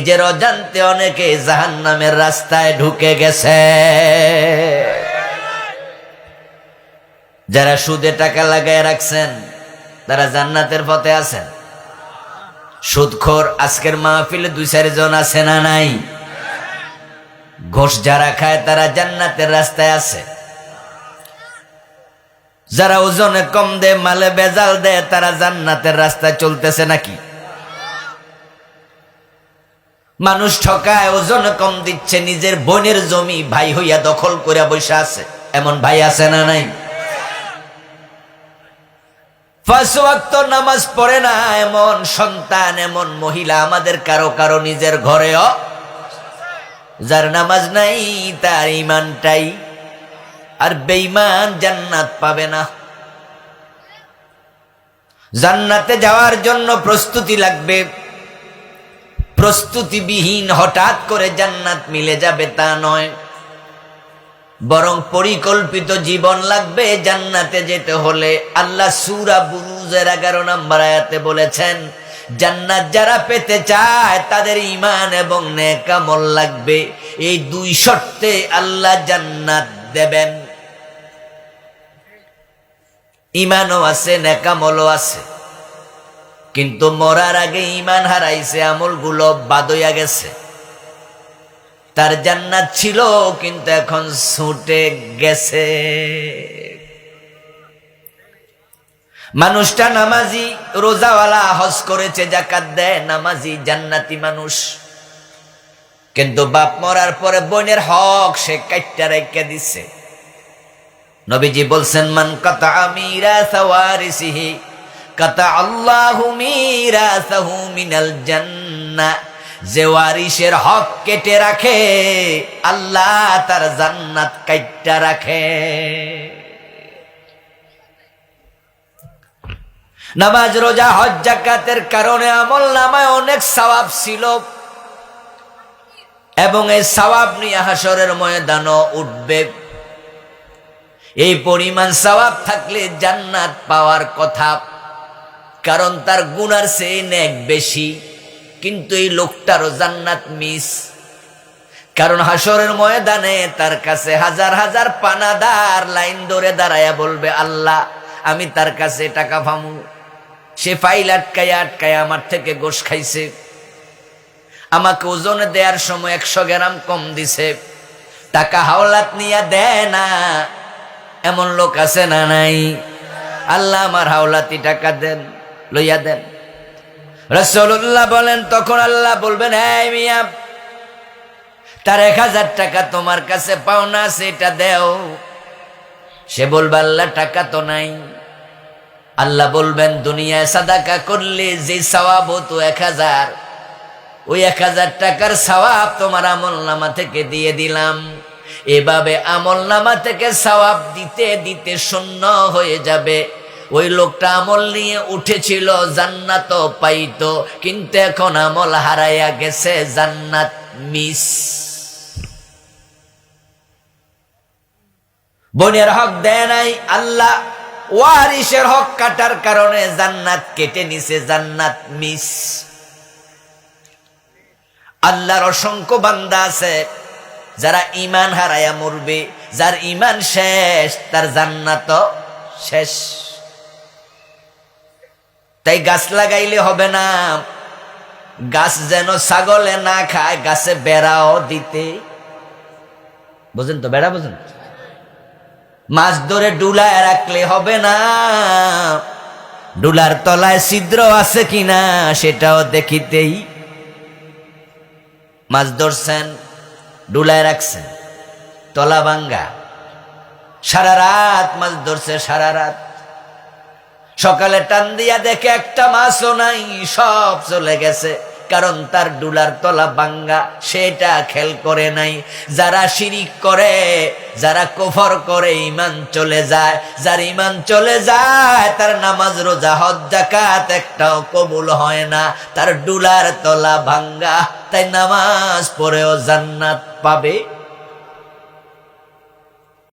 নিজের অজান্তে অনেকে জাহান নামের রাস্তায় ঢুকে গেছে। যারা সুদে টাকা লাগায় রাখছেন, তারা জান্নাতের পথে আছেন। সুদখোর আজকের মাহফিলে দুই চারজন আছে না নাই? ঘোষ যারা খায়, তারা জান্নাতের রাস্তায় আছে। যারা ওজনে কম দেয়, মালে বেজাল দেয়, তারা জান্নাতের রাস্তায় চলতেছে নাকি? মানুষ ঠকায়, ওজন কম দিচ্ছে, নিজের বোনের জমি ভাই হইয়া দখল করে বসে আছে। এমন ভাই আছে না নাই? নামাজ পড়ে না, এমন সন্তান, এমন মহিলা আমাদের কারও কারও নিজের ঘরেও। যার নামাজ নাই, তার ইমানটাই আর বেইমান জান্নাত পাবে না। জান্নাতে যাওয়ার জন্য প্রস্তুতি লাগবে। প্রস্তুতিবিহীন হঠাৎ করে জান্নাত মিলে যাবে তা নয়। বরং পরিকল্পিত জীবন লাগবে জান্নাতে যেতে হলে। আল্লাহ সুরা বুরুজের এগারো নম্বর আয়াতে বলেছেন, জান্নাত যারা পেতে চায় তাদের ইমান এবং নেকামল লাগবে। এই দুই শর্তে আল্লাহ জান্নাত দেবেন। ইমানও আছে, নেকামলও আছে। কিন্তু মরার আগে ইমান হারাইছে, আমলগুলো বাদইয়া গেছে। তার জান্নাত ছিল, কিন্তু এখন ছুটে গেছে। মানুষটা নামাজি, রোজাওয়ালা, হজ করেছে জাকাত দেয়, নামাজি, জান্নাতি মানুষ। কিন্তু বাপ মরার পরে বোনের হক সে কাইটটা রেখে দিছে। নবীজি বলছেন, মান কথা আমিরা সাওয়ারিসিহি ওয়ারিসের হক কেটে রাখে, আল্লাহ তার জান্নাত কাইটটা রাখে। নামাজ, রোজা, হজ জাকাতের কারণে আমল নামায় অনেক সওয়াব ছিল। এবং এই সওয়াব নিয়ে হাসরের ময়দানও উঠবে। এই পরিমাণ সওয়াব থাকলে জান্নাত পাওয়ার কথা। কারণ তার গুনার সে নেক বেশি। কিন্তু এই লোকটারও জান্নাত মিস। কারণ হাসরের ময়দানে তার কাছে হাজার হাজার পানাদার লাইন ধরে দাঁড়ায়া বলবে, আল্লাহ, আমি তার কাছে টাকা ফামু সে ফাইল আটকায় আটকায় আমার থেকে গোশ খাইছে। আমাকে ওজনে দেওয়ার সময় একশো গ্রাম কম দিছে। টাকা হাওলাত নিয়ে দেয় না। এমন লোক আছে না নাই? আল্লাহ আমার হাওলাতি টাকা দেন। লইয়া দেন। রসল্লাহ বলেন, তখন আল্লাহ বলবেন হ্যাঁ মিয়া, তার এক হাজার টাকা তোমার কাছে পাও না, সেটা দেও। সে বলবে, আল্লাহ, টাকা তো নাই। আল্লাহ বলবেন, দুনিয়ায় সাদাকা করলে যে সওয়াব হতো এক হাজার, ওই এক হাজার টাকার সওয়াব তোমার আমল নামা থেকে দিয়ে দিলাম। এভাবে আমল নামা থেকে সওয়াব দিতে দিতে শূন্য হয়ে যাবে। ওই লোকটা আমল নিয়ে উঠেছিল জান্নাত পাইতো, কিন্তু এখন আমল হারাইয়া গেছে, জান্নাত মিস। বোনের হক দেয় নাই, আল্লাহ ওয়ারিসের হক কাটার কারণে জান্নাত কেটে নিছে, জান্নাত মিস। আল্লাহর অসংখ্য বান্দা আছে, যারা ইমান হারায়া মরবে, যার ইমান শেষ, তার জান্নাত শেষ। তাই গাছ লাগাইলে হবে না। গাছ যেন ছাগলে না খায়, গাছে বেড়াও দিতে। বুঝেন তো, বেড়া বুঝেন? মাছ ধরে ডুলায় রাখলে হবে না। ডুলার তলায় ছিদ্র আছে কিনা সেটাও দেখিতেই মাছ ধরছেন, ডুলায় রাখছেন। তলা ভাঙ্গা। সারা রাত মাছ ধরছে, সারা রাত। সকালে টান দিয়া দেখে একটা মাছও নাই, সব চলে গেছে। কারণ তার ডুলার তলা বাঙ্গা সেটা খেল করে নাই। যারা শিরিক করে, যারা কফর করে ইমান চলে যায়। যার ইমান চলে যায়, তার নামাজ, রোজা, হজ জাকাত একটাও কবুল হয় না। তার ডুলার তলা ভাঙ্গা, তাই নামাজ পড়েও জান্নাত পাবে।